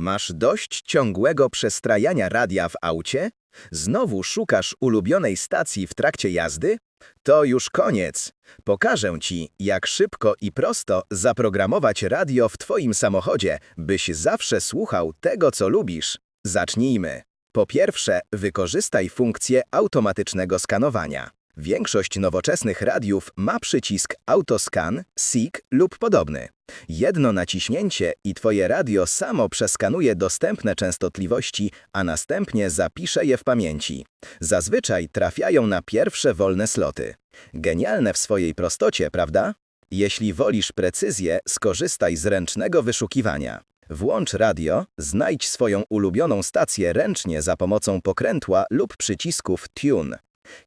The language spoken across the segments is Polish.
Masz dość ciągłego przestrajania radia w aucie? Znowu szukasz ulubionej stacji w trakcie jazdy? To już koniec. Pokażę Ci, jak szybko i prosto zaprogramować radio w Twoim samochodzie, byś zawsze słuchał tego, co lubisz. Zacznijmy. Po pierwsze, wykorzystaj funkcję automatycznego skanowania. Większość nowoczesnych radiów ma przycisk Autoscan, SIG lub podobny. Jedno naciśnięcie i Twoje radio samo przeskanuje dostępne częstotliwości, a następnie zapisze je w pamięci. Zazwyczaj trafiają na pierwsze wolne sloty. Genialne w swojej prostocie, prawda? Jeśli wolisz precyzję, skorzystaj z ręcznego wyszukiwania. Włącz radio, znajdź swoją ulubioną stację ręcznie za pomocą pokrętła lub przycisków Tune.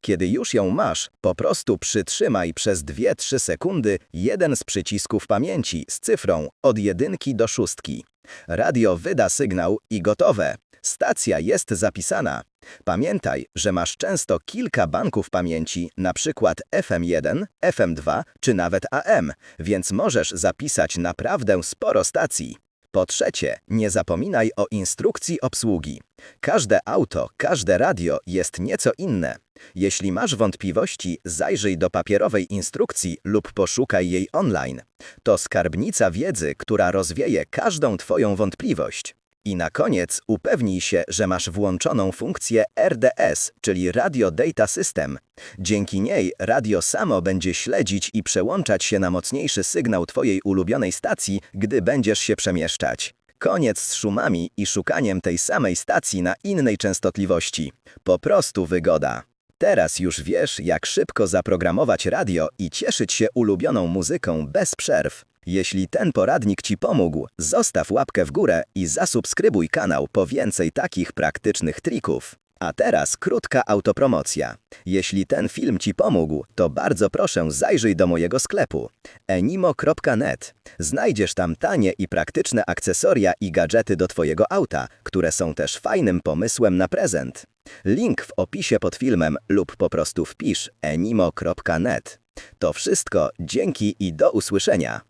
Kiedy już ją masz, po prostu przytrzymaj przez 2-3 sekundy jeden z przycisków pamięci z cyfrą od jedynki do szóstki. Radio wyda sygnał i gotowe. Stacja jest zapisana. Pamiętaj, że masz często kilka banków pamięci, przykład FM1, FM2 czy nawet AM, więc możesz zapisać naprawdę sporo stacji. Po trzecie, nie zapominaj o instrukcji obsługi. Każde auto, każde radio jest nieco inne. Jeśli masz wątpliwości, zajrzyj do papierowej instrukcji lub poszukaj jej online. To skarbnica wiedzy, która rozwieje każdą Twoją wątpliwość. I na koniec upewnij się, że masz włączoną funkcję RDS, czyli Radio Data System. Dzięki niej radio samo będzie śledzić i przełączać się na mocniejszy sygnał Twojej ulubionej stacji, gdy będziesz się przemieszczać. Koniec z szumami i szukaniem tej samej stacji na innej częstotliwości. Po prostu wygoda. Teraz już wiesz, jak szybko zaprogramować radio i cieszyć się ulubioną muzyką bez przerw. Jeśli ten poradnik Ci pomógł, zostaw łapkę w górę i zasubskrybuj kanał po więcej takich praktycznych trików. A teraz krótka autopromocja. Jeśli ten film Ci pomógł, to bardzo proszę zajrzyj do mojego sklepu enimo.net. Znajdziesz tam tanie i praktyczne akcesoria i gadżety do Twojego auta, które są też fajnym pomysłem na prezent. Link w opisie pod filmem lub po prostu wpisz enimo.net. To wszystko, dzięki i do usłyszenia.